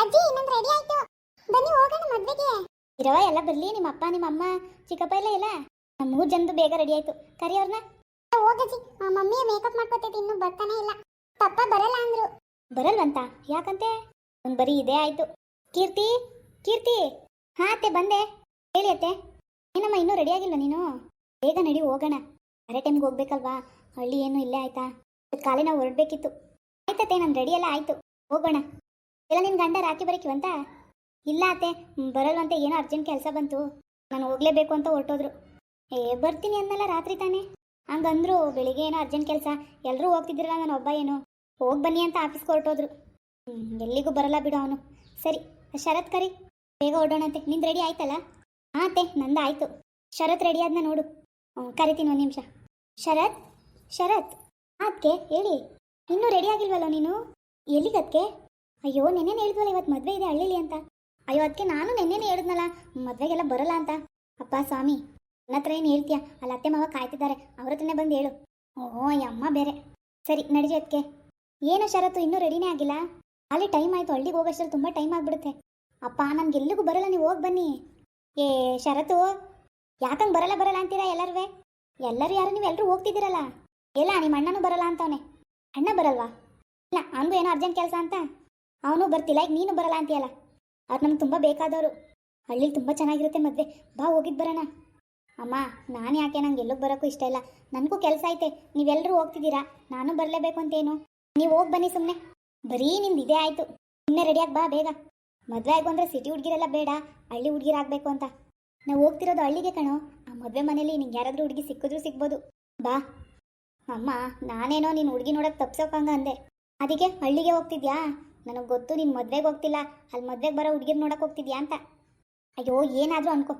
ಅಜ್ಜಿ ಇನ್ನೊಂದು ರೆಡಿ ಆಯ್ತು. ಬನ್ನಿ ಹೋಗೋಣ ಮದ್ವೆಗೆ. ಇರವ ಎಲ್ಲ ಬರ್ಲಿ ನಿಮ್ಮ ಅಪ್ಪ ನಿಮ್ಮ ಅಮ್ಮ ಚಿಕ್ಕಪ್ಪ ಇಲ್ಲ ಇಲ್ಲ? ನಮ್ಮ ಮೂರು ಜನದು ಬೇಗ ರೆಡಿ ಆಯ್ತು. ಕರಿ ಅವ್ರನ್ನ ಹೋಗಜ್ಜಿ ಮಮ್ಮಿ ಮೇಕಪ್ ಮಾಡ್ಕೊತೈತಿ ಇನ್ನು ಬರ್ತಾನೆ ಇಲ್ಲ. ಪಪ್ಪ ಬರಲ್ಲ ಅಂದ್ರು. ಬರಲ್ವಂತ? ಯಾಕಂತೆ? ಒಂದ್ ಬರೀ ಇದೇ ಆಯ್ತು. ಕೀರ್ತಿ ಕೀರ್ತಿ. ಹಾ ಅತ್ತೆ ಬಂದೆ. ಹೇಳಿ ಅತ್ತೆ. ಏನಮ್ಮ ಇನ್ನೂ ರೆಡಿ ಆಗಿಲ್ಲ ನೀನು? ಬೇಗ ನಡಿ ಹೋಗೋಣ. ಅರೆ ಟೈಮ್ಗೆ ಹೋಗ್ಬೇಕಲ್ವಾ? ಹಳ್ಳಿ ಏನು ಇಲ್ಲೇ ಆಯ್ತಾ? ಕಾಲಿನ ಹೊರಡ್ಬೇಕಿತ್ತು. ಆಯ್ತತ್ತೆ ನಾನು ರೆಡಿ ಎಲ್ಲ ಆಯ್ತು. ಹೋಗೋಣ. ಎಲ್ಲ ನಿನ್ ಗಂಡ ರಾಖಿ ಬರಕಿವಂತ ಇಲ್ಲ ಅತ್ತೆ ಬರಲ್ವಂತೆ, ಏನೋ ಅರ್ಜೆಂಟ್ ಕೆಲಸ ಬಂತು. ನಾನು ಹೋಗ್ಲೇಬೇಕು ಅಂತ ಹೊರಟೋದ್ರು. ಏ, ಬರ್ತೀನಿ ಅಂದಲ್ಲ ರಾತ್ರಿ ತಾನೇ. ಹಂಗಂದ್ರು, ಬೆಳಿಗ್ಗೆ ಏನೋ ಅರ್ಜೆಂಟ್ ಕೆಲಸ. ಎಲ್ಲರೂ ಹೋಗ್ತಿದ್ರಲ್ಲ ನಾನು ಒಬ್ಬ ಏನು? ಹೋಗಿ ಬನ್ನಿ ಅಂತ ಆಫೀಸ್ಗೆ ಹೊರಟೋದ್ರು. ಎಲ್ಲಿಗೂ ಬರಲ್ಲ ಬಿಡು ಅವನು. ಸರಿ, ಶರತ್ ಕರಿ. ಬೇಗ ಓಡೋಣಂತೆ ನಿಂದು ರೆಡಿ ಆಯ್ತಲ್ಲ? ಅತ್ತೆ, ನಂದು ಆಯ್ತು. ಶರತ್ ರೆಡಿ ಆದ್ನ ನೋಡು. ಕರಿತೀನಿ ಒಂದು ನಿಮಿಷ. ಶರತ್? ಶರತ್? ಅದಕ್ಕೆ ಹೇಳಿ. ಇನ್ನೂ ರೆಡಿ ಆಗಿಲ್ವಲ್ಲ ನೀನು? ಎಲ್ಲಿಗದ್ಕೆ? ಅಯ್ಯೋ ನೆನ್ನೆನೇ ಹೇಳಿದ್ವಲ್ಲ ಇವತ್ತು ಮದುವೆ ಇದೆ ಹಳ್ಳಿಲಿ ಅಂತ. ಅಯ್ಯೋ ಅದಕ್ಕೆ ನಾನು ನೆನ್ನೆನೇ ಹೇಳಿದ್ನಲ್ಲ, ಮದುವೆಗೆಲ್ಲ ಬರಲ್ಲ ಅಂತ. ಅಪ್ಪ, ಸ್ವಾಮಿ, ನನ್ನ ಹತ್ರ ಏನು ಹೇಳ್ತೀಯ? ಅಲ್ಲಿ ಅತ್ತೆ ಮಾವ ಕಾಯ್ತಿದ್ದಾರೆ, ಅವ್ರ ಹತ್ರನೇ ಬಂದು ಹೇಳು. ಓಹೋ ಅಮ್ಮ ಬೇರೆ. ಸರಿ, ನಡಿಜಿ ಅದಕ್ಕೆ ಏನು ಶರತ್ತು, ಇನ್ನೂ ರೆಡಿನೇ ಆಗಿಲ್ಲ? ಅಲ್ಲಿ ಟೈಮ್ ಆಯಿತು, ಹಳ್ಳಿಗೆ ಹೋಗೋಷ್ಟರಲ್ಲಿ ತುಂಬ ಟೈಮ್ ಆಗಿಬಿಡುತ್ತೆ. ಅಪ್ಪ, ನನ್ಗೆ ಎಲ್ಲಿಗೂ ಬರಲ್ಲ, ನೀವು ಹೋಗಿ ಬನ್ನಿ. ಏ, ಶರತ್ತು, ಯಾಕಂಗೆ ಬರಲ್ಲ ಬರಲ್ಲ ಅಂತೀರಾ ಎಲ್ಲರೂ ಎಲ್ಲರೂ ಯಾರು, ನೀವು ಎಲ್ಲರೂ ಹೋಗ್ತಿದ್ದೀರಲ್ಲ? ಇಲ್ಲ ನಿಮ್ಮ ಅಣ್ಣನೂ ಬರಲ್ಲ ಅಂತವನೆ. ಅಣ್ಣ ಬರಲ್ವಾ? ಇಲ್ಲ, ಅವನಿಗೂ ಏನೋ ಅರ್ಜೆಂಟ್ ಕೆಲಸ ಅಂತ? ಅವನು ಬರ್ತಿಲ್ಲ, ಈಗ ನೀನು ಬರಲ್ಲ ಅಂತೀಯಲ್ಲ? ಅವ್ರು ನಮ್ಗೆ ತುಂಬ ಬೇಕಾದವರು. ಹಳ್ಳಿಲಿ ತುಂಬ ಚೆನ್ನಾಗಿರುತ್ತೆ ಮದುವೆ. ಬಾ ಹೋಗಿದ್ದು ಬರೋಣ. ಅಮ್ಮ, ನಾನು ಯಾಕೆ ನಂಗೆ ಎಲ್ಲೂ ಬರೋಕ್ಕೂ ಇಷ್ಟ ಇಲ್ಲ. ನನಗೂ ಕೆಲಸ ಐತೆ. ನೀವೆಲ್ಲರೂ ಹೋಗ್ತಿದ್ದೀರಾ? ನಾನು ಬರಲೇಬೇಕು ಅಂತೇನು. ನೀವು ಹೋಗಿ ಬನ್ನಿ ಸುಮ್ಮನೆ ಬರೀ ನಿಮ್ದು ಇದೇ ಆಯಿತು. ಸುಮ್ಮನೆ ರೆಡಿಯಾಗಿ ಬಾ, ಬೇಗ. ಮದುವೆ ಆಗು ಅಂದರೆ ಸಿಟಿ ಹುಡುಗಿರೆಲ್ಲ ಬೇಡ, ಹಳ್ಳಿ ಹುಡುಗಿರಾಗಬೇಕು ಅಂತ. ನಾವು ಹೋಗ್ತಿರೋದು ಹಳ್ಳಿಗೆ ಕಣೋ. ಆ ಮದುವೆ ಮನೇಲಿ ನಿಂಗೆ ಯಾರಾದರೂ ಹುಡುಗಿ ಸಿಕ್ಕಿದ್ರು ಸಿಗ್ಬೋದು. ಬಾ. ಅಮ್ಮ, ನಾನೇನೋ ನೀನು ಹುಡುಗಿ ನೋಡೋಕೆ ತಪ್ಸೋಕಂಗ ಅಂದೆ. ಅದಕ್ಕೆ ಹಳ್ಳಿಗೆ ಹೋಗ್ತಿದ್ಯಾ? ನನಗೆ ಗೊತ್ತು ನೀನು ಮದ್ವೆಗೆ ಹೋಗ್ತಿಲ್ಲ. ಅಲ್ಲಿ ಮದ್ವೆಗೆ ಬರೋ ಹುಡುಗಿರ್ ನೋಡಕ್ಕೆ ಹೋಗ್ತಿದ್ಯಾ ಅಂತ. ಅಯ್ಯೋ, ಏನಾದರೂ ಅನ್ಕೋ.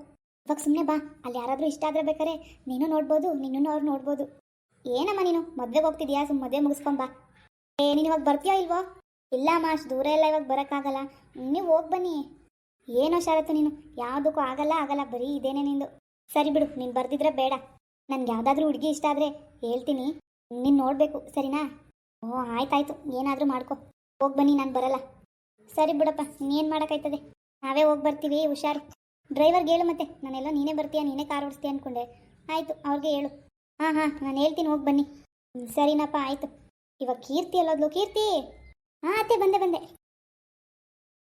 ಇವಾಗ ಸುಮ್ಮನೆ ಬಾ. ಅಲ್ಲಿ ಯಾರಾದರೂ ಇಷ್ಟ ಆದರೆ ಬೇಕಾರೆ ನೀನು ನೋಡ್ಬೋದು ನಿನ್ನೂ ಅವ್ರು ನೋಡ್ಬೋದು. ಏನಮ್ಮ ನೀನು? ಮದ್ವೆಗೆ ಹೋಗ್ತಿದ್ಯಾ? ಸುಮ್ಮ ಮದುವೆ ಮುಗಿಸ್ಕೊಂಬಾ ಏ, ನೀನು ಇವಾಗ ಬರ್ತೀಯೋ ಇಲ್ವೋ? ಇಲ್ಲ ಅಮ್ಮ ಅಷ್ಟು ದೂರ ಎಲ್ಲ ಇವಾಗ ಬರೋಕ್ಕಾಗಲ್ಲ ನೀವು ಹೋಗಿ ಬನ್ನಿ. ಏನೋ ಶರತ್ತು ನೀನು. ಯಾವುದಕ್ಕೂ ಆಗಲ್ಲ ಆಗಲ್ಲ. ಬರೀ ಇದೇನೆ ನಿಂದು. ಸರಿ ಬಿಡು, ನೀನು ಬರ್ದಿದ್ರೆ ಬೇಡ. ನನ್ಗೆ ಯಾವುದಾದ್ರೂ ಹುಡುಗಿ ಇಷ್ಟ ಆದರೆ ಹೇಳ್ತೀನಿ. ನೀನು ನೋಡಬೇಕು, ಸರಿನಾ? ಓ, ಆಯ್ತಾಯ್ತು. ಏನಾದರೂ ಮಾಡ್ಕೊ. ಹೋಗಿ ಬನ್ನಿ, ನಾನು ಬರಲ್ಲ. ಸರಿ ಬಿಡಪ್ಪ ನೀನು ಮಾಡೋಕ್ಕಾಯ್ತದೆ? ನಾವೇ ಹೋಗಿ ಬರ್ತೀವಿ, ಹುಷಾರು. ಡ್ರೈವರ್ಗೆ ಹೇಳು ಮತ್ತೆ. ನಾನೆಲ್ಲ ನೀನೇ ಬರ್ತೀಯ, ನೀನೇ ಕಾರ್ ಓಡಿಸ್ತೀಯ ಅಂದ್ಕೊಂಡೆ ಆಯಿತು, ಅವ್ರಿಗೆ ಹೇಳು. ಹಾಂ ಹಾಂ, ನಾನು ಹೇಳ್ತೀನಿ, ಹೋಗಿ ಬನ್ನಿ. ಸರಿನಪ್ಪ, ಆಯಿತು. ಇವಾಗ ಕೀರ್ತಿ ಎಲ್ಲೋದ್ಲು? ಕೀರ್ತಿ! ಹಾಂ, ಅತ್ತೆ, ಬಂದೆ ಬಂದೆ.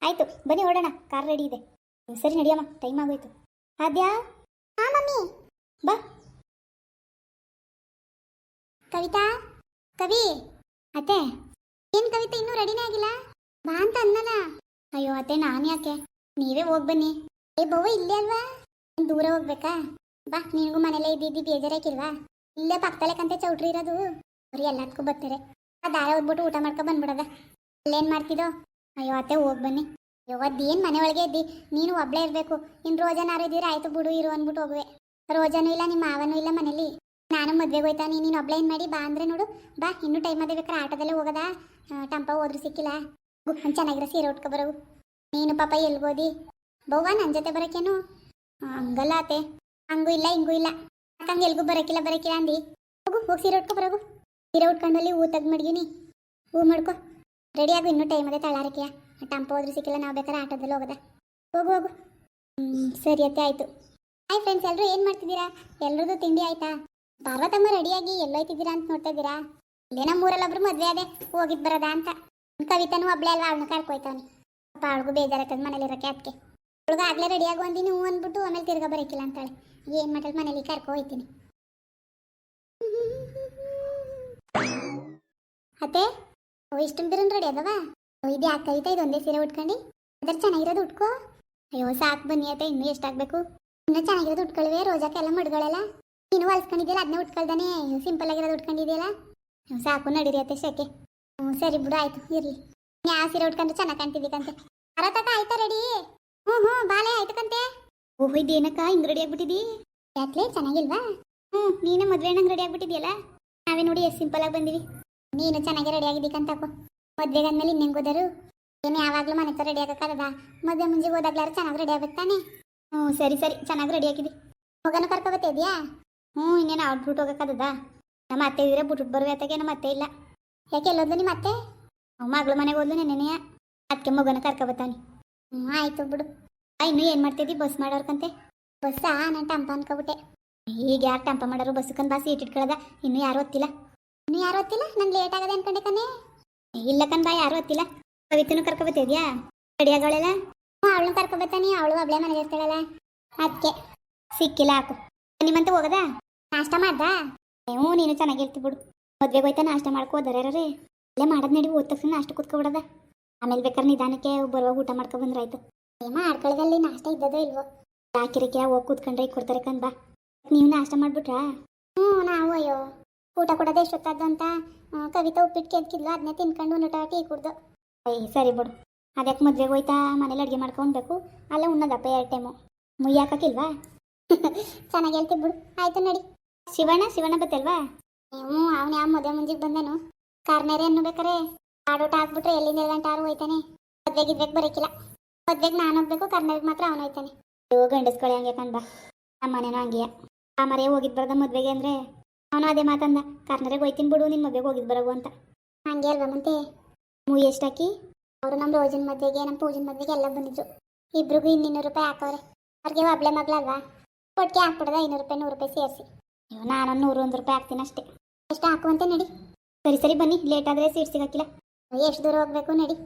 ಆಯಿತು, ಬನ್ನಿ, ಓಡೋಣ. ಕಾರ್ ರೆಡಿ ಇದೆ. ಸರಿ, ನಡಿಯಮ್ಮ ಟೈಮ್ ಆಗೋಯ್ತು. ಆದ್ಯಾ? ಹಾಂ, ಮಮ್ಮಿ. ಬಾ. ಕವಿತಾ? ಕವಿ? ಅತ್ತೆ? ಕವಿತೆ ಇನ್ನೂ ರೆಡಿನೇ ಆಗಿಲ್ಲ? ಬಾ ಅಂತ ಅನ್ನಲ್ಲ. ಅಯ್ಯೋ, ಅತ್ತೆ, ನಾನು ಯಾಕೆ? ನೀವೇ ಹೋಗ್ ಬನ್ನಿ. ಏ, ಬವ್ವ ಇಲ್ಲೇ ಅಲ್ವಾ? ದೂರ ಹೋಗ್ಬೇಕಾ? ಬಾ, ನಿನಗೂ ಮನೇಲೆ ಇದ್ದಿದ್ದು ಬೇಜಾರಾಕಿಲ್ವಾ ಇಲ್ಲೇ ಪಕ್ಕದಲ್ಲೇ ಕಂತೆ ಚೌಟ್ರಿ ಇರೋದು. ಅವ್ರು ಎಲ್ಲದಕ್ಕೂ ಬರ್ತಾರೆ. ಆ ದಾರ ಓದ್ಬಿಟ್ಟು ಊಟ ಮಾಡ್ಕೊ ಬಂದ್ಬಿಡದ. ಅಲ್ಲೇನ್ ಮಾಡ್ತಿದ್ದೋ ಅಯ್ಯೋ, ಅತ್ತೆ, ಹೋಗ್ ಬನ್ನಿ. ಅಯ್ಯೋ, ಅದೇನ್ ಮನೆ ಒಳಗೆ ಇದ್ದಿ? ನೀನು ಒಬ್ಳೇ ಇರಬೇಕು. ಇನ್ ರೋಜನಾರು ಇದ್ದೀರ, ಆಯ್ತು ಬಿಡು, ಇರು ಅಂದ್ಬಿಟ್ಟು ಹೋಗುವೆ. ರೋಜಾನು ಇಲ್ಲ ನಿಮ್ಮ ಮಾವನೂ ಇಲ್ಲ ಮನೇಲಿ. ನಾನು ಮದ್ವೆಗೆ ಹೋಯ್ತಾ ನೀನು ನೀನು ಅಪ್ಲೈನ್ ಮಾಡಿ ಬಾ ಅಂದ್ರೆ ನೋಡು. ಬಾ ಇನ್ನೂ ಟೈಮ್ ಅದೇ ಬೇಕಾರೆ ಆಟೋದಲ್ಲೇ ಹೋಗದ. ಟಂಪ ಹೋದ್ರು ಸಿಕ್ಕಿಲ್ಲ. ಚೆನ್ನಾಗಿರೋ ಸೀರೆ ಉಟ್ಕೊ ಬರವು ನೀನು ಪಾಪ ಎಲ್ಗೋದಿ ಬವ್ವ ನನ್ನ ಜೊತೆ ಬರಕೇನು ಆ, ಹಂಗಲ್ಲ ಆತೆ ಹಂಗೂ ಇಲ್ಲ ಹಿಂಗೂ ಇಲ್ಲ. ಅಕ್ಕಂಗೆ ಎಲ್ಗೂ ಬರಕಿಲ್ಲ ಬರಕಿಲ್ಲ ಅಂದಿ? ಹೋಗು ಹೋಗಿ ಸೀರೆ ಉಟ್ಕೊ ಬರಗು. ಸೀರೆ ಉಟ್ಕೊಂಡಲ್ಲಿ ಹೂ ತೆಗ್ದು ಮಡ್ಗಿನಿ. ಹೂ ಮಾಡ್ಕೊ. ರೆಡಿ ಆಗು ಇನ್ನೂ ಟೈಮ್ ಅದೇ ತಳ್ಳಾರಕ್ಕೆಯ ಟಂಪ ಹೋದ್ರು ಸಿಕ್ಕಿಲ್ಲ ನಾವು ಬೇಕಾದ್ರೆ ಆಟೋದಲ್ಲಿ ಹೋಗದ. ಹೋಗು ಹೋಗು. ಸರಿ ಅತ್ತೆ ಆಯಿತು. ಹಾಯ್ ಫ್ರೆಂಡ್ಸ್ ಎಲ್ಲರೂ ಏನು ಮಾಡ್ತಿದ್ದೀರಾ? ಎಲ್ರದ್ದು ತಿಂಡಿ ಆಯ್ತಾ? ಪಾರ್ವತಮ್ಮ ರೆಡಿಯಾಗಿ ಎಲ್ಲೋಯ್ತಿದ್ದೀರಾ ಅಂತ ನೋಡ್ತಾ ಇದ್ದೀರಾ? ಇಲ್ಲೇ ನಮ್ಮೂರಲ್ಲೊಬ್ರು ಮದ್ವೆ ಅದೇ ಹೋಗಿದ್ ಬರದ ಅಂತ. ಕವಿತಾನು ಒಬ್ಳೆ ಅಲ್ವಾ, ಅವಳನ್ನ ಕರ್ಕೊಯ್ತಾವನಿ ಅಪ್ಪ ಅವಳಿಗೂ ಬೇಜಾರತ್ತದ ಮನೇಲಿ ಇರೋ ಅದಕ್ಕೆ ಅವಳಿಗೆ ಆಗ್ಲೇ ರೆಡಿಯಾಗಿ ಒಂದಿನ ಹೂ ಅಂದ್ಬಿಟ್ಟು ಆಮೇಲೆ ತಿರ್ಗಾ ಬರೋಕಿಲ್ಲ ಅಂತಾಳೆ. ಏನು ಮಾಡಲ್ ಮನೇಲಿ ಕರ್ಕೊ ಹೋಯ್ತೀನಿ ಅತ್ತೆ, ಓ, ಇಷ್ಟೊಂದು ಬಿರನ್ ರೆಡಿ ಅದವ? ಇದು ಯಾಕೆ ಕವಿತಾ ಒಂದೇ ಸೀರೆ ಉಟ್ಕೊಂಡು? ಅದ್ರ ಚೆನ್ನಾಗಿರೋದು ಉಟ್ಕೋ. ಅಯ್ಯೋ, ಸಾಕು ಬನ್ನಿ ಅತ್ತೆ, ಇನ್ನೂ ಎಷ್ಟಾಗಬೇಕು ಇನ್ನೂ ಚೆನ್ನಾಗಿರೋದು ಉಟ್ಕೊಳ್ವೆ ರೋಜಾಕೆಲ್ಲ ಮಡ್ಗಳಲ್ಲ. ನೀನು ಹೊಲ್ಸ್ಕೊಂಡಿದ್ಯಲ್ಲ ಅದನ್ನ ಉಟ್ಕೊಳ್ದಾನೆ. ಸಿಂಪಲ್ ಆಗಿರೋದು ಉಟ್ಕೊಂಡಿದ್ಯಲ್ಲ. ಸಾಕು, ನಡೀರಿ ಅತ್ತೆ ಶಕೆ ಹ್ಞೂ ಸರಿ ಬಿಡು, ಆಯ್ತು, ಇರ್ಲಿ. ಆ ಸೀರೆ ಉಟ್ಕೊಂಡ್ರೆ ಚೆನ್ನಾಗಿ ಕಾಣ್ತಿದ್ದೀಕಂತೆ ಅರತಕ ಆಯ್ತಾ ರೆಡಿ ಹ್ಞೂ ಹ್ಞೂ ಬಾಳೆ ಆಯ್ತು ಕಂತೆ. ಓಹ್, ಇದೇನಕ್ಕ, ಹಿಂಗ್ ರೆಡಿ ಆಗ್ಬಿಟ್ಟಿದಿ ಯಾಕ್ಲೇ ಚೆನ್ನಾಗಿಲ್ವಾ? ಹ್ಞೂ ನೀನೇ ಮದುವೆ ನಂಗೆ ರೆಡಿ ಆಗ್ಬಿಟ್ಟಿದ್ಯಲ್ಲ? ನಾವೇ ನೋಡಿ ಎಷ್ಟು ಸಿಂಪಲ್ ಆಗಿ ಬಂದಿವಿ. ನೀನು ಚೆನ್ನಾಗಿ ರೆಡಿ ಆಗಿದ್ದೀಕಂತಾಕೋ ಮದ್ವೆಗೆ ಅಂದಮೇಲೆ ಇನ್ನೆಂಗೆ ಹೋದರು ಏನು ಯಾವಾಗಲೂ ಮನೆ ಹತ್ರ ರೆಡಿ ಆಗಕ್ಕಾಗದ? ಮದುವೆ ಮುಂಜೆ ಹೋದಾಗ್ಲಾರು ಚೆನ್ನಾಗಿ ರೆಡಿ ಆಗುತ್ತಾನೆ ತಾನೆ? ಹ್ಞೂ ಸರಿ ಸರಿ, ಚೆನ್ನಾಗಿ ರೆಡಿ ಆಗಿದ್ದಿ. ಹೋಗೋಣ ಕರ್ಕೊಬತ್ತಿದ್ಯಾ ಹ್ಞೂ, ಇನ್ನೇನು ಔಟ್ಬಿಟ್ಟು ಹೋಗಕ್ಕಾಗದ ನಮ್ಮ ಅತ್ತೆ ಇದ್ರೆ ಬಿಟ್ಬಿಟ್ಟು ಬರುವೆ ಅತ್ತಗೆ ನಮ್ಮ ಅತ್ತೆ ಇಲ್ಲ. ಯಾಕೆ ಎಲ್ಲೋದ್ಲು ನಿಮ್ಮ ಅತ್ತೆ? ಅವ್ ಮಗಳು ಮನೆಗೆ ಹೋದ್ಲು ನೆನೆಯ ಅದಕ್ಕೆ ಮಗನ ಕರ್ಕೊಬತ್ತಾನೆ ಹ್ಞೂ, ಆಯ್ತು ಬಿಡು. ಇನ್ನೂ ಏನು ಮಾಡ್ತಿದ್ದಿ? ಬಸ್ ಮಾಡೋರ್ಕಂತೆ. ಬಸ್ಸಾ ನಾನು ಟಂಪ ಅನ್ಕೊಬಿಟ್ಟೆ. ಈಗ ಯಾರು ಟಂಪ ಮಾಡೋರು? ಬಸ್ಸಕ್ಕಂದು ಬಾಸಿ ಸೀಟ್ ಇನ್ನೂ ಯಾರು ಹೊತ್ತಿಲ್ಲ ಇನ್ನು ಯಾರು ಹೊತ್ತಿಲ್ಲ ನಂಗೆ ಲೇಟ್ ಆಗದೆ ಅನ್ಕೊಂಡೆ ಕಣೆ ಇಲ್ಲ ಕಣ್ ಬಾ, ಯಾರು ಹೊತ್ತಿಲ್ಲ ಕವಿತನು ಕರ್ಕೊಬತ್ತಿದ್ಯಾ ಕಡಿಯಾಗಳೆಲ್ಲ ಹ್ಞೂ, ಅವಳನ್ನ ಕರ್ಕೊಬತ್ತಾನೆ ಅವಳು ಒಬ್ಳೆ ಮನೆಗೆ ಇರ್ತಾಳಲ್ಲ ಅದಕ್ಕೆ ಸಿಕ್ಕಿಲ್ಲ, ಹಾಕು. ನಿಮ್ಮಂತ ಹೋಗದ? ನಾಷ್ಟ ಮಾಡ್ದಾ? ಹ್ಞೂ ನೀನು ಚೆನ್ನಾಗಿರ್ತಿ ಬಿಡು. ಮದ್ವೆಗೆ ಹೋಯ್ತಾ ನಾಷ್ಟ ಮಾಡ್ಕೋ ರೀ ಅಲ್ಲೇ ಮಾಡೋದ್ ನಡಿ ಓದ್ ತಕ್ಷಣ ನಾಷ್ಟ ಕೂತ್ಕೊಬಿಡದ ಆಮೇಲೆ ಬೇಕಾದ್ರೆ ನಿಧಾನಕ್ಕೆ ಬರುವಾಗ ಊಟ ಮಾಡ್ಕೊ ಬಂದ್ರಾಯ್ತು ಏ ಆಡ್ಕೊಳ್ಳದಲ್ಲಿ ನಾಷ್ಟ ಇದ್ದದೋ ಇಲ್ವೋ? ಯಾಕಿರಕ್ಕೆ ಹೋಗಿ ಕೂತ್ಕೊಂಡ್ರೆ ಕೊಡ್ತಾರೆ ಕನ್ ಬಾ. ನೀವು ನಾಷ್ಟ ಮಾಡ್ಬಿಟ್ರಾ? ಹ್ಞೂ ನಾವು ಅಯ್ಯೋ. ಊಟ ಕೊಡೋದೇ ಎಷ್ಟೊತ್ತದ್ದು ಅಂತ ಕವಿತಾ ಉಪ್ಪಿಟ್ಟು ಕೆದ್ಕಿದ್ಲು ಅದನ್ನೇ ತಿನ್ಕೊಂಡು ಒಂದು ಟೀ ಕುಡ್ದು. ಅಯ್ಯ ಸರಿ ಬಿಡು. ಅದಕ್ಕೆ ಮದ್ವೆಗೆ ಹೋಯ್ತಾ ಮನೇಲಿ ಅಡುಗೆ ಮಾಡ್ಕೊಂಡ್ಬೇಕು ಅಲ್ಲ ಉಣ್ಣದಪ್ಪ ಎರಡು ಟೈಮು. ಮುಯ್ಯಾಕಿಲ್ವಾ ಚೆನ್ನಾಗಿ ಹೇಳ್ತಿ ಬಿಡು. ಆಯ್ತು ನಡಿ. ಶಿವಣ್ಣ ಶಿವಣ್ಣ ಬತ್ತಲ್ವಾ? ನೀವು ಅವ್ನು ಯಾವ ಮದುವೆ ಮುಂಜಿಗೆ ಬಂದನು? ಕಾರ್ನೇರೆ ಅನ್ನಬೇಕಾರೆ? ಆಡೋಟ ಹಾಕ್ಬಿಟ್ರೆ ಎಲ್ಲಿಂದ ಎಲ್ಲಿ ಗಂಟೆ ಆರು ಹೋಯ್ತಾನೆ? ಮದ್ವೆಗೆ ಇದ್ಬೇಕು ಬರೋಕಿಲ್ಲ. ಮದ್ವೆಗೆ ನಾನು ಹೋಗ್ಬೇಕು ಕಾರ್ನೇರಿಗೆ ಮಾತ್ರ ಅವನು ಹೋಯ್ತಾನೆ. ಇವು ಗಂಡಸ್ಕೊಳ್ಳಿ ಹಂಗೆ ಕಣ್ಬಾ. ನಮ್ಮ ಮನೇನು ಹಂಗೆಯ. ಆ ಮರೆ ಹೋಗಿದ್ ಬರದ ಮದ್ವೆಗೆ ಅಂದ್ರೆ ಅವನು ಅದೇ ಮಾತಂದ ಕಾರ್ನರಿಗೆ ಹೋಯ್ತೀನಿ ಬಿಡು ನಿನ್ನ ಮದ್ವೆಗೆ ಹೋಗಿದ್ ಬರಗು ಅಂತ. ಹಂಗೆ ಅಲ್ವಾ ಮತ್ತೆ ಮೂ ಎಷ್ಟಾಕಿ? ಅವರು ನಮ್ಮ ರೋಜಿನ ಮದ್ವೆಗೆ ನಮ್ಮ ಪೂಜಿನ ಮದ್ವೆಗೆ ಎಲ್ಲ ಬಂದಿದ್ರು. ಇಬ್ರಿಗೂ ಇನ್ನೂರು ರೂಪಾಯಿ ಹಾಕವ್ರೆ. ಅವ್ರಿಗೆ ಒಬ್ಳೆ ಮಗಳಲ್ವಾ? ಕೊಟ್ಟಿಗೆ ಹಾಕ್ಬಿಡ್ದ ಐನೂರು ರೂಪಾಯಿ ನೂರು ರೂಪಾಯಿ ಸೇರಿಸಿ. ನಾನೊಂದು ನೂರು, ಒಂದು ರೂಪಾಯಿ ಹಾಕ್ತೀನಿ ಅಷ್ಟೇ. ಎಷ್ಟು ಹಾಕುವಂತೆ ನಡಿ. ಸರಿ ಸರಿ ಬನ್ನಿ ಲೇಟ್ ಆದರೆ ಸೀಟ್ ಸಿಗಕ್ಕಿಲ್ಲ. ಎಷ್ಟು ದೂರ ಹೋಗ್ಬೇಕು ನಡಿ.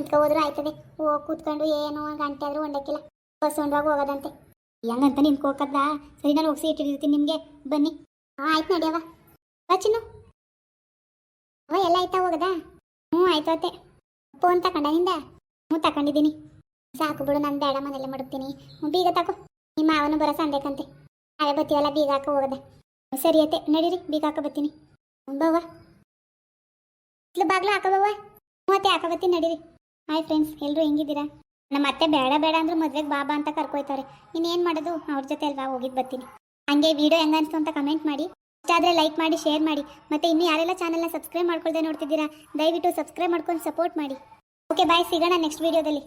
ಕುತ್ಕೊ ಹೋದ್ರೂ ಆಯ್ತದೆ. ಹೋಗಿ, ಕೂತ್ಕೊಂಡು ಏನೋ ಒಂದು ಗಂಟೆ ಆದರೂ ಒಂಡಕ್ಕಿಲ್ಲ ಬಸ್ ಹೊಂಡವಾಗ ಹೋಗೋದಂತೆ. ಹೆಂಗಂತ ನಿಂತ್ಕೋಕದ್ದ ಸರಿ, ನಾನು ಹೋಗಿ ಸೀಟ್ ಹಿಡಿದಿರ್ತೀನಿ ನಿಮಗೆ. ಬನ್ನಿ. ಹಾಂ, ಆಯ್ತು ನಡಿಯವ ಬಾ ಚಿನ್ನು. ಅವ ಎಲ್ಲ ಆಯ್ತಾ ಹೋಗದ? ಹ್ಞೂ ಆಯ್ತು ಅತ್ತೆ. ಫೋನ್ ತಕೊಂಡ ನಿಂದ? ಹ್ಞೂ ತಕೊಂಡಿದ್ದೀನಿ. ಸಾಕು ಬಿಡು, ನಾನು ಬೇಡ ಮನೆಯಲ್ಲೇ ಮಡಗ್ತೀನಿ. ಬೀಗ ತಗೋ ನಿಮ್ಮ ಮಾವನು ಬರೋ ಸಂದೇಕಂತೆ. ನಾಳೆ ಬತ್ತೀವಲ್ಲ ಬೀಗ ಹಾಕೋ ಹೋಗದೆ. ಸರಿ ಅತ್ತೆ, ನಡೀರಿ, ಬೀಗ ಹಾಕ ಬತ್ತೀನಿ ಬವ್ವ ಇಟ್ಲು ಬಾಗ್ಲು ಬವ್ವ ಮೂವತ್ತೆ ಹಾಕ ಬತ್ತೀನಿ ನಡೀರಿ. ಹಾಯ್ ಫ್ರೆಂಡ್ಸ್ ಎಲ್ಲರೂ ಹೆಂಗಿದ್ದೀರಾ? ನಮ್ಮ ಅತ್ತೆ ಬೇಡ ಬೇಡ ಅಂದ್ರೆ ಮದ್ವೆಗೆ ಬಾಬಾ ಅಂತ ಕರ್ಕೊಯ್ತಾರೆ ಇನ್ನೇನು ಮಾಡೋದು? ಅವ್ರ ಜೊತೆ ಅಲ್ವಾ ಹೋಗಿದ್ದು ಬರ್ತೀನಿ. ಹಂಗೆ ವಿಡಿಯೋ ಹೆಂಗ ಅನಿಸ್ತು ಅಂತ ಕಮೆಂಟ್ ಮಾಡಿ. ಇಷ್ಟ ಆದರೆ ಲೈಕ್ ಮಾಡಿ ಶೇರ್ ಮಾಡಿ. ಮತ್ತೆ ಇನ್ನು ಯಾರೆಲ್ಲ ಚಾನಲ್ನ ಸಬ್ಸ್ಕ್ರೈಬ್ ಮಾಡ್ಕೊಳ್ದೆ ನೋಡ್ತಿದ್ದೀರಾ, ದಯವಿಟ್ಟು ಸಬ್ಸ್ಕ್ರೈಬ್ ಮಾಡ್ಕೊಂಡು ಸಪೋರ್ಟ್ ಮಾಡಿ. ಓಕೆ ಬಾಯ್ ಸಿಗೋಣ ನೆಕ್ಸ್ಟ್ ವಿಡಿಯೋದಲ್ಲಿ